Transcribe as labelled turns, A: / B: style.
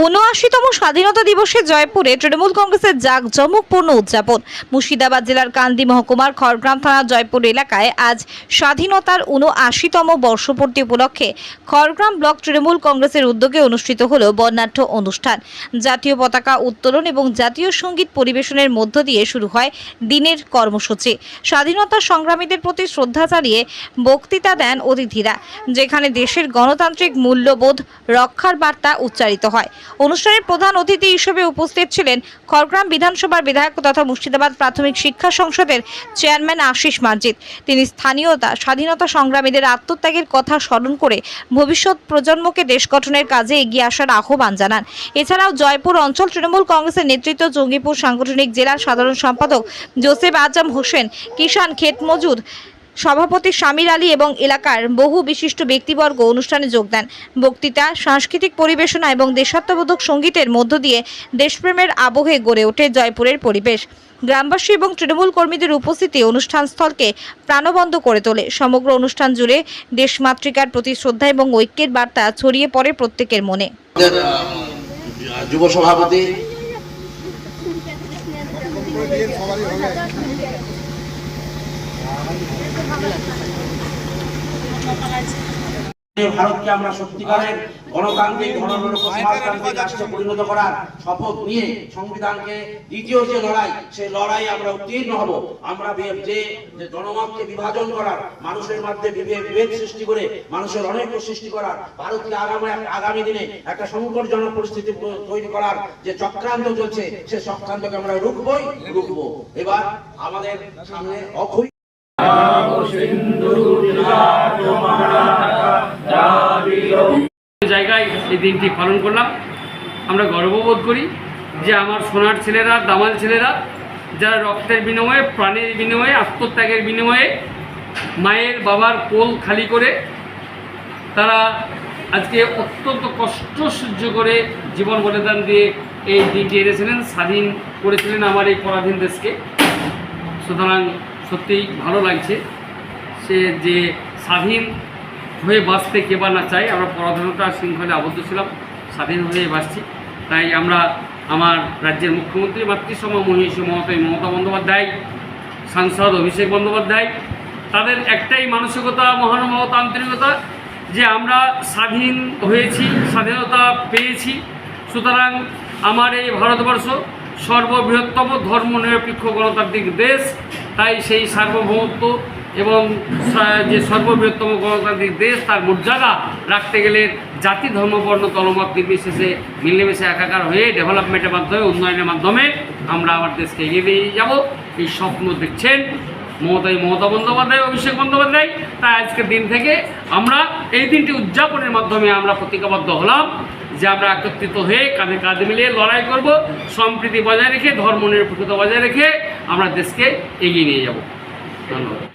A: 1 উনআশিতম স্বাধীনতা দিবসে জয়পুরে তৃণমূল কংগ্রেসের জাঁকজমকপূর্ণ উদযাপন। মুর্শিদাবাদ জেলার কান্দি মহকুমার খড়গ্রাম থানার জয়পুর এলাকায় আজ স্বাধীনতার উনআশিতম বর্ষপূর্তি উপলক্ষে খড়গ্রাম ব্লক তৃণমূল কংগ্রেসের উদ্যোগে অনুষ্ঠিত হল বর্ণাঢ্য অনুষ্ঠান। জাতীয় পতাকা উত্তোলন এবং জাতীয় সংগীত পরিবেশনের মধ্য দিয়ে শুরু হয় দিনের কর্মসূচি। স্বাধীনতা সংগ্রামীদের প্রতি শ্রদ্ধা জানিয়ে বক্তৃতা দেন অতিথিরা, যেখানে দেশের গণতান্ত্রিক মূল্যবোধ রক্ষার বার্তা উচ্চারিত হয়। অনুষ্ঠানের প্রধান অতিথি হিসেবে উপস্থিত ছিলেন খড়গ্রাম বিধানসভার বিধায়ক তথা মুর্শিদাবাদ প্রাথমিক শিক্ষা সংসদের চেয়ারম্যান আশিস মার্জিত তিনি স্থানীয়তা, স্বাধীনতা সংগ্রামীদের আত্মত্যাগের কথা স্মরণ করে ভবিষ্যৎ প্রজন্মকে দেশ গঠনের কাজে এগিয়ে আসার আহ্বান জানান। এছাড়াও জয়পুর অঞ্চল তৃণমূল কংগ্রেসের নেতৃত্ব জঙ্গিপুর সাংগঠনিক জেলার সাধারণ সম্পাদক জোসেফ আজম হোসেন কিষান ক্ষেত মজুদ সভাপতি শামির আলী এবং এলাকার বহু বিশিষ্ট ব্যক্তিবর্গ অনুষ্ঠানে যোগ দেন। বক্তৃতা, সাংস্কৃতিক পরিবেশনা এবং দেশাত্মবোধক সঙ্গীতের মধ্য দিয়ে দেশপ্রেমের আবহে গড়ে ওঠে জয়পুরের পরিবেশ। গ্রামবাসী এবং তৃণমূল কর্মীদের উপস্থিতি অনুষ্ঠানস্থলকে প্রাণবন্ধ করে তোলে। সমগ্র অনুষ্ঠান জুড়ে দেশমাতৃকার প্রতি শ্রদ্ধা এবং ঐক্যের বার্তা ছড়িয়ে পড়ে প্রত্যেকের মনে।
B: ভারতকে আমরা সত্যিকারের গণতান্ত্রিক রাষ্ট্রে পরিণত করার শপথ নিয়ে সংবিধানকে দ্বিতীয় যে লড়াই, সেই লড়াই আমরা উত্তীর্ণ হব। আমরা জনমতকে বিভাজন করার, মানুষের মধ্যে বিভেদ সৃষ্টি করে, মানুষের সৃষ্টি করার, ভারতকে আগামী আগামী দিনে একটা সংকটজনক পরিস্থিতি তৈরি করার যে চক্রান্ত চলছে, সে চক্রান্তকে আমরা রুখবই, রুখবো। এবার আমাদের সামনে অক্ষয়
C: জায়গায় এই দিনটি পালন করলাম। আমরা গর্ববোধ করি যে আমার সোনার ছেলেরা, দামাল ছেলেরা, যারা রক্তের বিনিময়ে, প্রাণের বিনিময়ে, আত্মত্যাগের বিনিময়ে মায়ের বাবার কোল খালি করে তারা আজকে অত্যন্ত কষ্ট সহ্য করে জীবন বলিদান দিয়ে এই দিনটি এনেছিলেন, স্বাধীন করেছিলেন আমার এই পরাধীন দেশকে। সুতরাং সত্যিই ভালো লাগছে। সে যে স্বাধীন হয়ে বাঁচতে কে বা না চাই আমরা পরাধীনতা শৃঙ্খলে আবদ্ধ ছিলাম, স্বাধীন হয়ে বাঁচছি। তাই আমরা আমার রাজ্যের মুখ্যমন্ত্রী মাতৃসম মহিষী মমতা মমতা বন্দ্যোপাধ্যায়, সাংসদ অভিষেক বন্দ্যোপাধ্যায়, তাদের একটাই মানসিকতা মহানুভবতা আন্তরিকতা যে আমরা স্বাধীন হয়েছি, স্বাধীনতা পেয়েছি। সুতরাং আমার এই ভারতবর্ষ সর্ববৃহত্তম ধর্মনিরপেক্ষ গণতান্ত্রিক দেশ। তাই সেই সার্বভৌমত্ব এবং যে সর্ববৃহত্তম গণতান্ত্রিক দেশ, তার মর্যাদা রাখতে গেলে জাতি, ধর্ম, বর্ণ, তলমত নির্বিশেষে মিলেমিশে একাকার হয়ে ডেভেলপমেন্টের মাধ্যমে, উন্নয়নের মাধ্যমে আমরা আমার দেশকে এগিয়ে নিয়ে যাব। এই স্বপ্ন দেখছেন মমতাই মমতা বন্দ্যোপাধ্যায় অভিষেক বন্দ্যোপাধ্যায়। তাই আজকের দিন থেকে আমরা এই দিনটি উদযাপনের মাধ্যমে আমরা প্রতিজ্ঞাবদ্ধ হলাম। যে আমরা একত্রিত হয়ে কাঁধে কাঁধে মিলিয়ে লড়াই করব, সম্প্রীতি বজায় রেখে, ধর্ম নিরপেক্ষতা বজায় রেখে আমরা দেশকে এগিয়ে নিয়ে যাব। ধন্যবাদ।